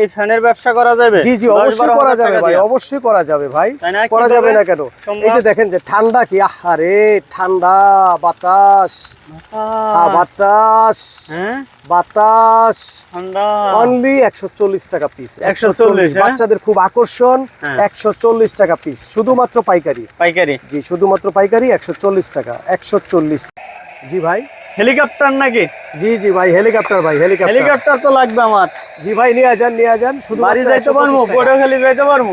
এই ফ্যানের ব্যবসা করা যাবে? জি জি অবশ্যই করা যাবে ভাই অবশ্যই করা যাবে ভাই। করা যাবে না কেন? এই যে দেখেন যে ঠান্ডা কি? আহারে ঠান্ডা বাতাস। হ্যাঁ, বাতাস। হ্যাঁ? বাতাস। অনলি একশো চল্লিশ টাকা পিস 140, হ্যাঁ? বাচ্চাদের খুব আকর্ষণ হ্যাঁ। একশো চল্লিশ টাকা পিস শুধুমাত্র পাইকারি। পাইকারি। জি শুধুমাত্র পাইকারি একশো চল্লিশ টাকা একশো চল্লিশ। জি ভাই। হেলিকপ্টার নাকি? জি জি ভাই হেলিকপ্টার ভাই হেলিকপ্টার। হেলিকপ্টার তো লাগবে আমার। জি ভাই নিয়ে যান নিয়ে যান শুধু বাড়ি যাইতে পারব পটুয়াখালী যাইতে পারব।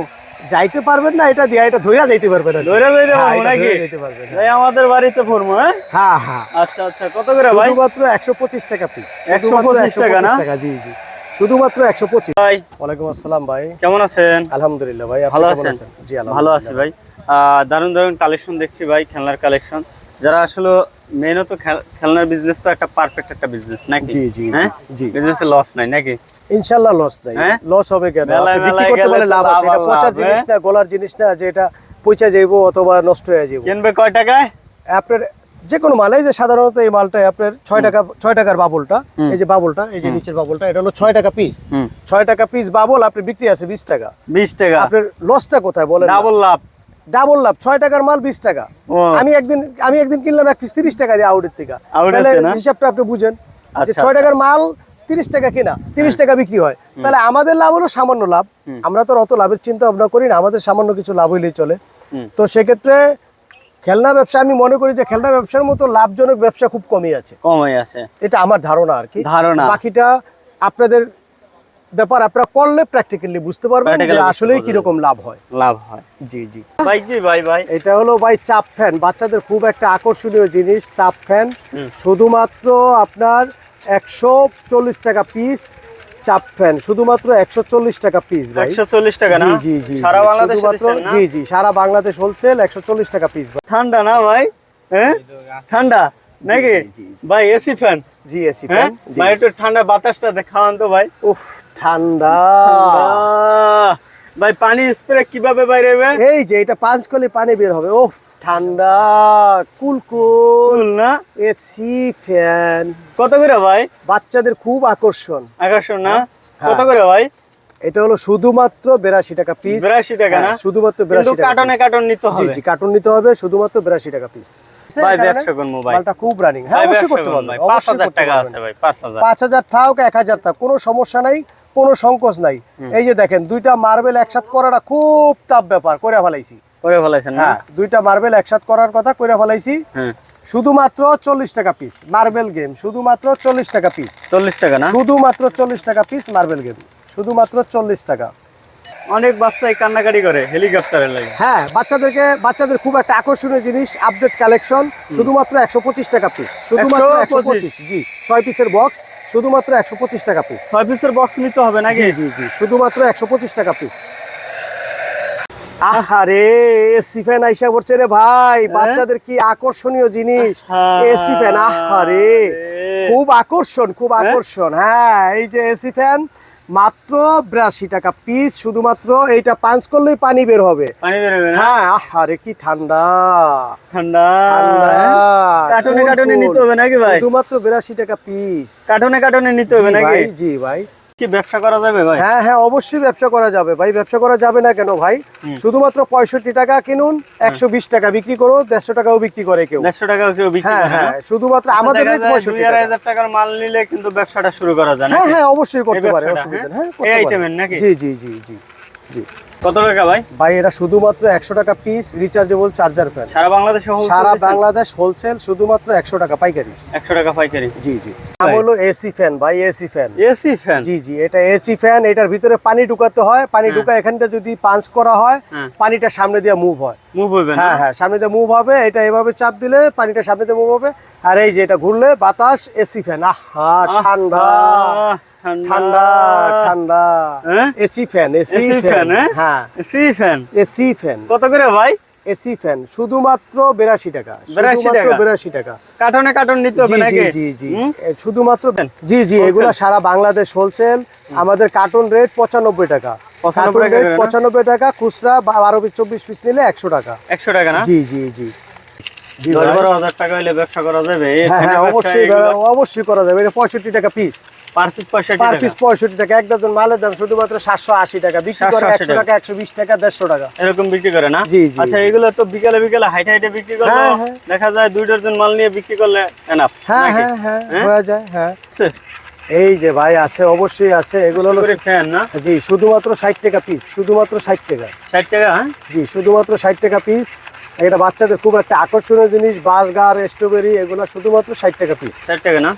যাইতে পারবেন না এটা দিয়া এটা ধইরা যাইতে পারবেন কি। ধরে যাইতে হ্যাঁ, পারব নাকি? ধইরা যাইতে পারবেন যাই আমাদের বাড়িতে পড়ব হ্যাঁ? হ্যাঁ হ্যাঁ। আচ্ছা আচ্ছা কত করে ভাই? শুধুমাত্র একশো পঁচিশ টাকা পিস 125 টাকা না? জি জি। শুধুমাত্র একশো পঁচিশ। ভাই। ওয়ালাইকুম আসসালাম ভাই। কেমন আছেন? আলহামদুলিল্লাহ ভাই আপনি ভালো কেমন আছেন? জি ভালো আছি ভাই। দারুণ দারুণ কালেকশন দেখছি ভাই খেলনার কালেকশন যারা আসলে মেনত খেলনার বিজনেস তো একটা পারফেক্ট একটা বিজনেস নাকি? জি, জি, হ্যাঁ? জি। বিজনেসে লস নাই নাকি? ইনশাল্লাহ লস নাই। হ্যাঁ? লস হবে কেন? বিক্রি করতে পারলে লাভ আছে। এটা পচার জিনিস হ্যাঁ? না গলার জিনিস না যে এটা পচা যাইবো অথবা নষ্ট হয়ে কিনবে কয় টাকায়? আপনার যে কোনো মাল এই যে সাধারণত এই মালটা আপনার ছয় টাকা ছয় টাকার বাবলটা এই যে বাবলটা এই যে নিচের বাবলটা এটা হলো ছয় টাকা পিস ছয় টাকা পিস বাবল আপনি বিক্রি আছে বিশ টাকা। বিশ টাকা। আপনার লসটা কোথায় বলেন ডাবল লাভ। ডাবল লাভ ছয় টাকার মাল বিশ টাকা। আমি একদিন আমি একদিন কিনলাম এক পিস তিরিশ টাকা দিয়ে আউটের থেকে। তাহলে হিসাবটা আপনি বুঝেন যে আচ্ছা, ছয় টাকার মাল তিরিশ টাকা কিনা তিরিশ টাকা বিক্রি হয়। তাহলে আমাদের লাভ হলো সামান্য লাভ। আমরা তো অত লাভের চিন্তা ভাবনা করি না আমাদের সামান্য কিছু লাভ হইলেই চলে। তো সেক্ষেত্রে খেলনা ব্যবসা আমি মনে করি যে খেলনা ব্যবসার মতো লাভজনক ব্যবসা খুব কমই আছে। কম হয়ে আছে। এটা আমার ধারণা আর কি। ধারণা। বাকিটা আপনাদের ব্যাপার আপনারা করলে প্র্যাকটিক্যালি বুঝতে পারবেন যে কীরকম লাভ হয়। লাভ হয়। জি জি। ভাই কি ভাই ভাই? এটা হলো ভাই চাপ ফ্যান বাচ্চাদের খুব একটা আকর্ষণীয় জিনিস চাপ ফ্যান শুধুমাত্র আপনার একশো চল্লিশ টাকা পিস চাপ ফ্যান শুধুমাত্র একশো চল্লিশ টাকা পিস ভাই। একশো চল্লিশ টাকা জি জি জি সারা জি, শুধুমাত্র জি জি সারা বাংলাদেশ হোলসেল একশো চল্লিশ টাকা পিস ভাই। ঠান্ডা না ভাই? হ্যাঁ ঠান্ডা? নাকি? জি, জি, ভাই এসি ফ্যান জি এসি ফ্যান ভাই একটু ঠান্ডা বাতাসটা দেখান তো ভাই। উফ ঠান্ডা। ভাই পানি স্প্রে কীভাবে বাইরে এই যে এটা পাঁচ কলে পানি বের হবে ও ঠান্ডা কুল কুল। কুল না? এসি ফ্যান কত করে ভাই? বাচ্চাদের খুব আকর্ষণ। আকর্ষণ না? হ্যাঁ। কত করে ভাই? এটা হলো শুধুমাত্র বেরাশি টাকা পিস 82 টাকা না? শুধুমাত্র বেরাশি টাকা কার্টনে কার্টন নিতে হবে। জি কার্টুন নিতে হবে শুধুমাত্র বেরাশি টাকা পিস ভাই ব্যবসা করব ভাই। মালটা খুব রানিং হ্যাঁ অবশ্যই করতে পারবেন ভাই। পাঁচ অবশ্যই হাজার করতে টাকা আছে ভাই পাঁচ হাজার। পাঁচ হাজার থাক এক হাজার থাক কোনো সমস্যা নাই কোনো সংকোচ নাই। এই যে দেখেন দুইটা মার্বেল একসাথ করাটা খুব তাপ ব্যাপার করে ফেলাইছি। করে ফেলাইছেন না? হ্যাঁ দুইটা মার্বেল একসাথে করার কথা করে ফলাইছি। হ্যাঁ। শুধুমাত্র চল্লিশ টাকা পিস মার্বেল গেম শুধুমাত্র চল্লিশ টাকা পিস চল্লিশ টাকা না? শুধুমাত্র চল্লিশ টাকা পিস মার্বেল গেম শুধুমাত্র চল্লিশ টাকা। অনেক বাচ্চাই কান্নাকাটি করে হেলিকপ্টারের লাগে। হ্যাঁ বাচ্চাদেরকে বাচ্চাদের খুব একটা আকর্ষণীয় জিনিস আপডেট কালেকশন শুধুমাত্র একশো পঁচিশ টাকা পিস শুধুমাত্র একশো পঁচিশ জি ছয় পিসের বক্স শুধুমাত্র একশো পঁচিশ টাকা পিস ছয় পিসের বক্স নিতে হবে নাকি? জি জি জি শুধুমাত্র একশো পঁচিশ টাকা পিস আহারে এসি ফ্যান আইসা পড়ছে রে ভাই। বাচ্চাদের কি আকর্ষণীয় জিনিস? এসি ফ্যান আহারে খুব আকর্ষণ খুব আকর্ষণ। হ্যাঁ এই যে এসি ফ্যান মাত্র বিরাশি টাকা পিস শুধুমাত্র এইটা পাঞ্চ করলেই পানি বের হবে। পানি বের হবে হ্যাঁ আরে কি ঠান্ডা। ঠান্ডা। কার্টুনে কার্টুনে নিতে হবে নাকি ভাই? শুধুমাত্র বিরাশি টাকা পিস কার্টুনে কার্টুনে নিতে হবে নাকি? জি ভাই। কি ব্যবসা করা যাবে ভাই? হ্যাঁ হ্যাঁ অবশ্যই ব্যবসা করা যাবে। ভাই ব্যবসা করা যাবে না কেন ভাই? শুধুমাত্র পঁয়ষট্টি টাকা কিনুন একশো বিশ টাকা বিক্রি করো দেড়শো টাকাও বিক্রি করে কেউ। দেড়শো টাকাও কেউ বিক্রি হ্যাঁ হ্যাঁ শুধুমাত্র আচ্ছা, আমাদের দেখা rate যায় 65 দুই আড়াই হাজার টাকার মাল নিলে কিন্তু ব্যবসাটা শুরু করা যায় হ্যাঁ হ্যাঁ অবশ্যই করতে পারে অসুবিধা হ্যাঁ? হ্যাঁ? এই। নাকি? জি জি জি জি জি। কত টাকা ভাই? ভাই এটা শুধুমাত্র একশো টাকা পিস রিচার্জেবল চার্জার ফ্যান সারা বাংলাদেশে সারা বাংলাদেশ হোলসেল শুধুমাত্র একশো টাকা পাইকারি। একশো টাকা পাইকারি? জি জি। হলো এসি ফ্যান ভাই এসি ফ্যান এসি ফ্যান জি জি এটা এসি ফ্যান এটার ভিতরে পানি ঢুকাতে হয় পানি ঢুকা এখানটা যদি পাঞ্চ করা হয় হ্যাঁ। পানিটা সামনে দিয়ে মুভ হয়। মুভ হইবে না? হ্যাঁ হ্যাঁ সামনে দিয়ে মুভ হবে এটা এভাবে চাপ দিলে পানিটা সামনে দিয়ে মুভ হবে। আর এই যে এটা ঘুরলে বাতাস এসি ফ্যান আহা। ঠান্ডা। ঠান্ডা। ঠান্ডা? AC fan AC AC fan. Fan হ্যাঁ। AC fan? AC fan. কত করে ভাই? এসি ফ্যান শুধুমাত্র বেরাশি টাকা। 82 টাকা? কার্টনে কার্টন নিতে হবে জি জি জি জি। হুম? এ, শুধুমাত্র জি জি এগুলো সারা বাংলাদেশ হোলসেল। আমাদের কার্টুন রেট পঁচানব্বই টাকা। 95 কার্টুন টাকা রেট করে না? পঁচানব্বই টাকা খুচরা বারো পিস চব্বিশ পিস নিলে একশো টাকা। একশো টাকা না? জি জি জি। জি দশ বারো হাজার টাকা হলে ব্যবসা করা যাবে। হ্যাঁ হ্যাঁ অবশ্যই অবশ্যই করা যাবে। এটা পঁয়ষট্টি টাকা পিস পার পিস পঁয়ষট্টি টাকা। পিস পঁয়ষট্টি টাকা এক ডজন মালের দাম শুধুমাত্র সাতশো আশি টাকা। বিক্রি করে একশো টাকা। একশো বিশ টাকা দেড়শো টাকা। এরকম বিক্রি করে না? জি, জি। আচ্ছা এগুলো তো বিকালে বিকালে হাইটে হাইটে বিক্রি করলে। হ্যাঁ, হ্যাঁ। দেখা যায় দুই ডজন মাল নিয়ে বিক্রি করলে এনাফ হ্যাঁ হ্যাঁ হ্যাঁ হ্যাঁ? হয়ে যায় হ্যাঁ। এই যে ভাই আছে অবশ্যই আছে। এগুলো হলো ফ্যান না? জি শুধুমাত্র ষাট টাকা পিস শুধুমাত্র ষাট টাকা। ষাট টাকা জি শুধুমাত্র ষাট টাকা পিস এটা বাচ্চাদের খুব একটা আকর্ষণীয় জিনিস বাসগার স্ট্রবেরি এগুলো শুধুমাত্র ষাট টাকা পিস ষাট টাকা না?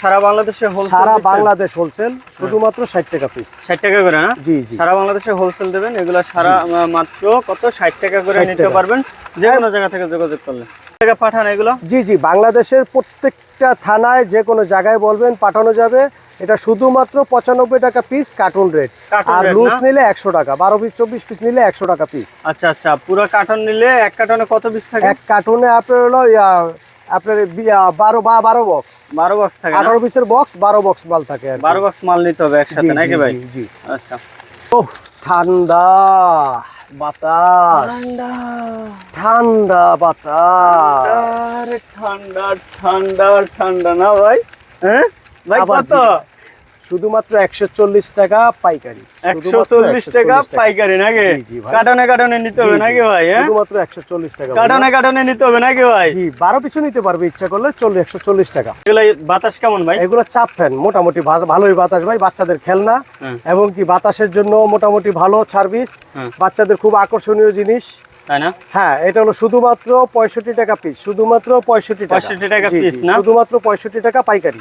সারা বাংলাদেশে হোলসেল সারা বাংলাদেশ হোলসেল শুধুমাত্র ষাট টাকা পিস ষাট টাকা করে না? জি জি। সারা বাংলাদেশে হোলসেল দেবেন এগুলো সারা মাত্র কত? ষাট টাকা করে নিতে পারবেন? যে কোনো জায়গা থেকে যোগাযোগ করলে। টাকা পাঠান এগুলো? জি জি বাংলাদেশের প্রত্যেকটা থানায় যে কোনো জায়গায় বলবেন পাঠানো যাবে। এটা শুধুমাত্র পঁচানব্বই টাকা পিস কার্টুন রেট আর লুজ নিলে একশো টাকা বারো পিস চব্বিশ পিস নিলে একশো টাকা পিস আচ্ছা আচ্ছা পুরো কার্টন নিলে এক কার্টনে কত পিস থাকে? এক কার্টুনে আপনার হলো আপনার বারো বা বারো বক্স বারো বক্স থাকে আঠারো পিসের বক্স বারো বক্স মাল থাকে বারো বক্স মাল নিতে হবে একসাথে নাকি ভাই? জি, আচ্ছা। ওহ ঠান্ডা। বাতাস। ঠান্ডা। বাতাস। ঠান্ডা ঠান্ডা ঠান্ডা। না ভাই হ্যাঁ? ভাই কত। শুধুমাত্র একশো চল্লিশ টাকা পাইকারি। একশো চল্লিশ টাকা 140 পাইকারি নাকি। কাটনে কাটনে নিতে হবে। নাকি ভাই হ্যাঁ? শুধুমাত্র একশো চল্লিশ টাকা কাটনে কাটনে নিতে হবে নাকি ভাই? জি বারো পিছু নিতে পারবে ইচ্ছা করলে চল্লিশ একশো চল্লিশ টাকা। এগুলো বাতাস কেমন ভাই? এগুলো চাপ ফ্যান মোটামুটি ভালোই বাতাস ভাই বাচ্চাদের খেলনা। হুম। এবং কি বাতাসের জন্য মোটামুটি ভালো সার্ভিস বাচ্চাদের খুব আকর্ষণীয় জিনিস। হ্যাঁ এটা হলো শুধুমাত্র পঁয়ষট্টি টাকা পিস শুধুমাত্র পঁয়ষট্টি টাকা। 65 টাকা না? শুধুমাত্র পঁয়ষট্টি টাকা পাইকারি।